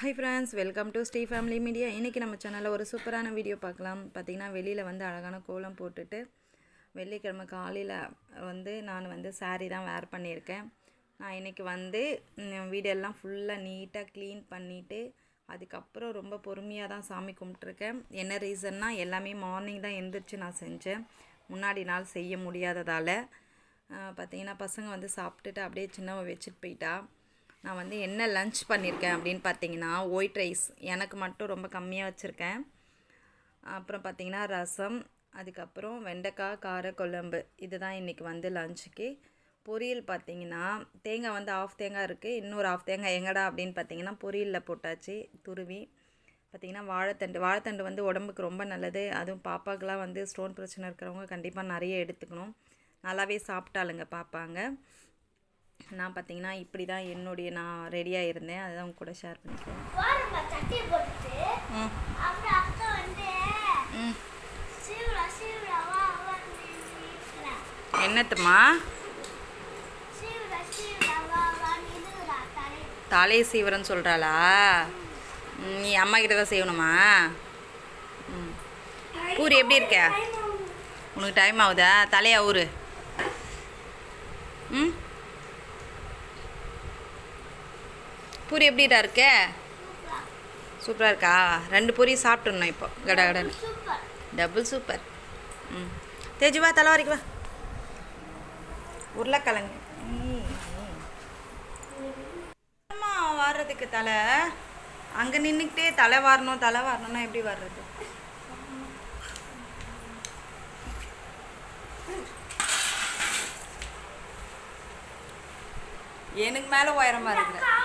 High friends welcome to ஸ்டீ family media இன்றைக்கி நம்ம சேனலில் ஒரு சூப்பரான வீடியோ பார்க்கலாம். பார்த்திங்கன்னா வெளியில் வந்து அழகான கோலம் போட்டுட்டு வெள்ளிக்கிழமை காலையில் வந்து நான் வந்து சாரீ தான் வேர் பண்ணியிருக்கேன். நான் இன்றைக்கி வந்து வீடெல்லாம் ஃபுல்லாக நீட்டாக க்ளீன் பண்ணிவிட்டு அதுக்கப்புறம் ரொம்ப பொறுமையாக தான் சாமி கும்பிட்ருக்கேன் என்ன ரீசன்னா எல்லாமே மார்னிங் தான் எந்திரிச்சு நான் செஞ்சேன். முன்னாடி நாள் செய்ய முடியாததால் பார்த்திங்கன்னா பசங்க வந்து சாப்பிட்டுட்டு அப்படியே சின்னவன் வச்சுட்டு போயிட்டா. நான் வந்து என்ன லன்ச் பண்ணியிருக்கேன் அப்படின்னு பார்த்தீங்கன்னா ஒயிட் ரைஸ் எனக்கு மட்டும் ரொம்ப கம்மியாக வச்சுருக்கேன். அப்புறம் பார்த்தீங்கன்னா ரசம் அதுக்கப்புறம் வெண்டைக்காய் கார குழம்பு இதுதான் இன்றைக்கி வந்து லஞ்சுக்கு பொரியல் பார்த்தீங்கன்னா தேங்காய் வந்து ஆஃப் தேங்காய் இருக்குது இன்னொரு ஆஃப் தேங்காய் எங்கடா அப்படின்னு பார்த்தீங்கன்னா பொரியலில் போட்டாச்சு துருவி. பார்த்திங்கன்னா வாழைத்தண்டு. வாழைத்தண்டு வந்து உடம்புக்கு ரொம்ப நல்லது. அதுவும் பாப்பாக்கெலாம் வந்து ஸ்டோன் பிரச்சனை இருக்கிறவங்க கண்டிப்பாக நிறைய எடுத்துக்கணும். நல்லாவே சாப்பிட்டாளுங்க பார்ப்பாங்க நான் பார்த்தீங்கன்னா இப்படி தான் என்னுடைய நான் ரெடியாக இருந்தேன் அதுதான் உங்க கூட ஷேர் பண்ணிக்கிறேன். என்னத்துமா சீவுடா சீவுடா வா வா நிறுடா தலை. தலை சீவரன்னு சொல்கிறாளா நீ அம்மா கிட்ட தான் செய்யணுமா? ம். பூரி எப்படி இருக்க? உனக்கு டைம் ஆகுதா? தலையா ஊரு ம்? பூரி எப்படிடா இருக்க? சூப்பராக இருக்கா? ரெண்டு பூரி சாப்பிட்டுருணும் இப்போ. கட கடன்னு. டபுள் சூப்பர் ம். தேஜுவா தலை வரைக்கும் வா. உருளைக்கிழங்கு. அம்மா வாடுறதுக்கு தலை. அங்கே நின்றுக்கிட்டே தலை வாரணும் தலை வாரணும்னா எப்படி வர்றது? எனக்கு மேலே உயரமாக இருக்குது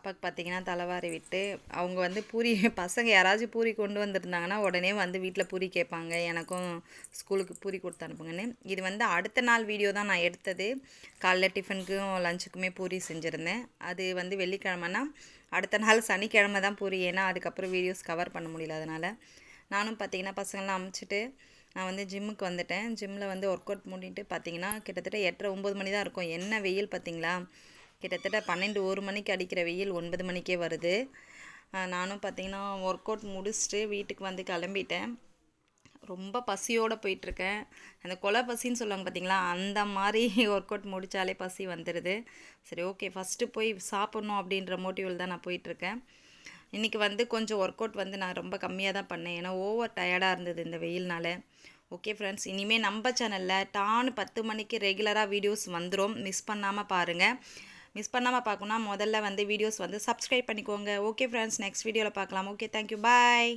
பாப்பாவுக்கு பார்த்தீங்கன்னா தலைவாரி விட்டு அவங்க வந்து பூரி பசங்க யாராச்சும் பூரி கொண்டு வந்திருந்தாங்கன்னா உடனே வந்து வீட்டில் பூரி கேட்பாங்க எனக்கும் ஸ்கூலுக்கு பூரி கொடுத்து அனுப்புங்கன்னு. இது வந்து அடுத்த நாள் வீடியோ தான் நான் எடுத்தது. காலைல டிஃபனுக்கும் லஞ்சுக்குமே பூரி செஞ்சுருந்தேன். அது வந்து வெள்ளிக்கிழமைனா அடுத்த நாள் சனிக்கிழமை தான் பூரி ஏன்னா அதுக்கப்புறம் வீடியோஸ் கவர் பண்ண முடியல அதனால். நானும் பார்த்தீங்கன்னா பசங்களாம் அமுச்சிட்டு நான் வந்து ஜிம்முக்கு வந்துட்டேன். ஜிம்மில் வந்து ஒர்க் அவுட் முடிட்டு பார்த்தீங்கன்னா கிட்டத்தட்ட எட்டரை ஒம்பது மணி தான் இருக்கும். என்ன வெயில் பார்த்தீங்களா கிட்டத்தட்ட பன்னெண்டு ஒரு மணிக்கு அடிக்கிற வெயில் ஒன்பது மணிக்கே வருது. நானும் பார்த்தீங்கன்னா ஒர்க் அவுட் முடிச்சுட்டு வீட்டுக்கு வந்து கிளம்பிட்டேன். ரொம்ப பசியோடு போயிட்டுருக்கேன். அந்த கொலை பசின்னு சொல்லுவாங்க பார்த்தீங்களா அந்த மாதிரி ஒர்க் அவுட் முடித்தாலே பசி வந்துடுது சரி ஓகே ஃபஸ்ட்டு போய் சாப்பிட்ணும் அப்படின்ற மோட்டிவில் தான் நான் போயிட்டுருக்கேன். இன்றைக்கி வந்து கொஞ்சம் ஒர்க் அவுட் வந்து நான் ரொம்ப கம்மியாக தான் பண்ணேன். ஏன்னா ஓவர் டயர்டாக இருந்தது இந்த வெயில்னால. ஓகே ஃப்ரெண்ட்ஸ் இனிமேல் நம்ம சேனலில் டான்னு பத்து மணிக்கு ரெகுலராக வீடியோஸ் வந்துடும் மிஸ் பண்ணாமல் பாருங்கள் மிஸ் பண்ணாமல் பார்க்கணும்னா முதல்ல வந்து வீடியோஸ் வந்து சப்ஸ்கிரைப் பண்ணிக்கோங்க. ஓகே ஃப்ரெண்ட்ஸ் நெக்ஸ்ட் வீடியோவில் பார்க்கலாம். Okay thank you bye